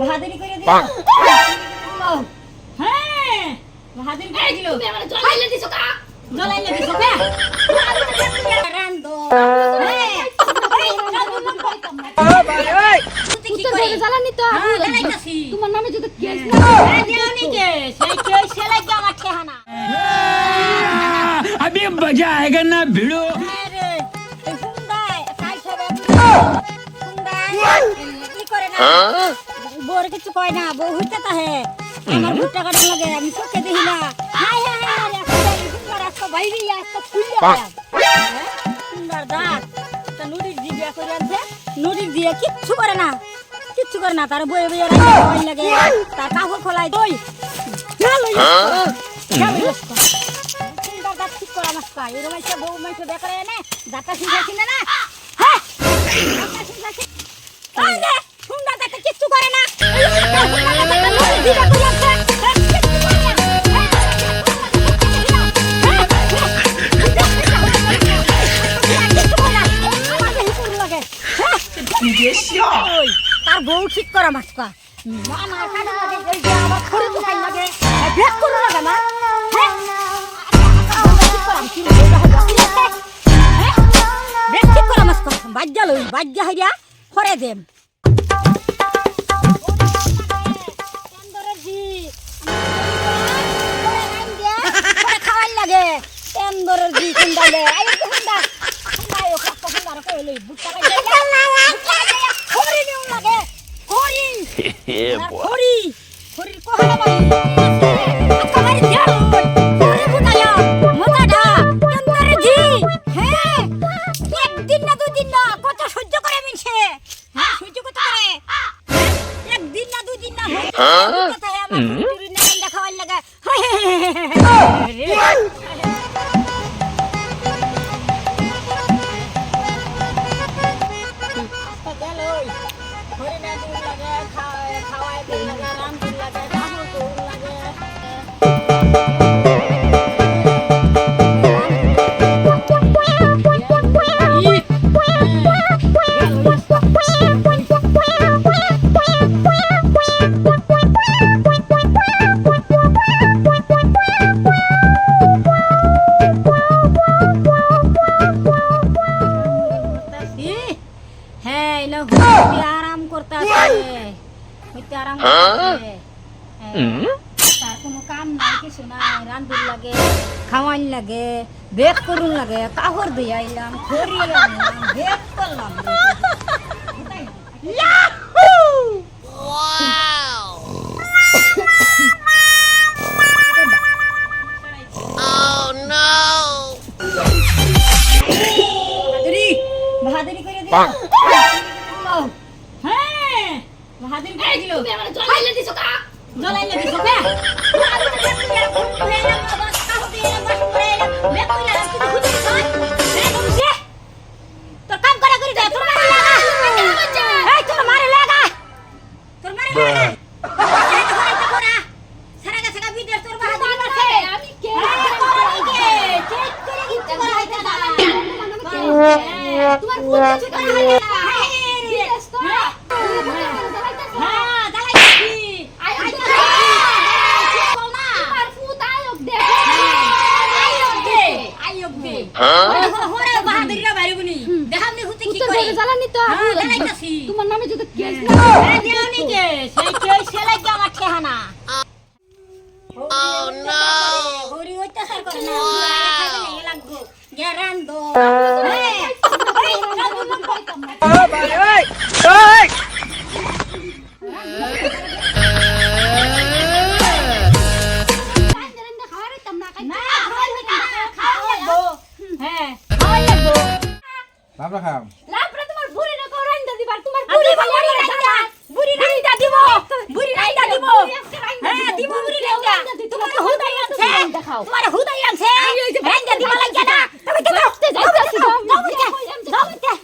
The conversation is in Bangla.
বাহাদুরি করে দিল হ্যাঁ বাহাদুরি করে দিল তুমি আমার জ্বলাইলে দিছো কা জ্বলাই লাগি সোকে রান্দো হ্যাঁ তুই কি উত্তর করে করে জ্বালানি তো হ্যাঁ জ্বালাইতাছি তোমার নামে যদি কেস না হ্যাঁ দেওনি কে সেই কেউ সেলাই আমার ঠেহানা अभी मजा आएगा ना भिड़ो আরে বোর কিছু কয় না বউ হইতে তাহে। আমার ভুট্টা কাটা লাগে আমি চোখে দেখি না। হাই হাই হাই একটা বাইরে একটা খুললে সুন্দর দাঁত তা নুডির জি বিয়া করে আনছে। নুডির দিয়ে কিচ্ছু করে না। কিচ্ছু করে না তার বয়ে বয়ে রাখে লাগে। তার কাপড় খোলাই দই। সুন্দর দাঁত ঠিক করা মাস্কা এরকম একটা বউ মাইছে বেকারে এনে দাঁতটা শিখাইছি না ওই, তার বউ ঠিক করা মাছকা আমার কানে লাগে এই যে আমার খড়ি তো খাই লাগে ব্রেক করো লাগে না হ্যাঁ ঠিক করা লই হইয়া খরে দেম লাগে তেন্দরের জি আই ও রে কইলে বুটটা খাই খড়ি নিউ লাগে খড়ি খড়ি খড়ি কোহলা বাবু আচ্ছা মারি দিয়া খড়ি বুটায়া মোটাটা তেন্দরের জি। হ্যাঁ একদিন না দুদিন না কত সহ্য করে মিনছে। হ্যাঁ সহ্য কত করে হ্যাঁ? একদিন না দুদিন না হ্যাঁ। আমার করতে আছে হইতে আরাম করতে তার কোনো কাম নাই কিছু নাই রান্ধুর লাগে খাওয়াইন লাগে বেক করুন লাগে কাপড় দিয়ে আইলাম খড়ি আনলাম বেক করলাম বাহাদুরি করে হ্যাঁ বাহাদুরি করে দিল তুমি আমার জ্বলাইলে দিছো কা? জ্বলাই লাগি সোকে তোর কাম করা করি দে তোর মারে লাগা এই তোর মারে লাগা তোর মারে লাগা সারা গা সারা ভিডিও তোর বাহাদুরি করছে আমি কে চেক করে কিন্তু করা হইতা না তোমার ফুল কিছু করা হয় না জিজ্ঞেস তো হ্যাঁ দালাই কি আই আই তোমার ফুল আয়োগ দে আইয়ক দে আইয়ক দে হরে বাহাদুরিরা বাইরে দেখামনি হুতে কি উত্তর করে করে জ্বালানি তো হ্যাঁ তোমার নামে যদি কেস না হ্যাঁ দেওনি কে সেই কেউ সেলাই কি আমার ঠেহানা Oh no! হরি অত্যাচার করে না লাগবো গ্যারান দো হ্যাঁ তোমার বুড়ি না কোরাইন বুড়ি ভালো রাইন্দা বুড়ি রাইন্দা দিব বুড়ি তোমার হুদাই আছে দেখাও তোমার হুদাই আছে রাইন্দা দিব লাগা না তুমি কি করতে যাইতাছো দাও দাও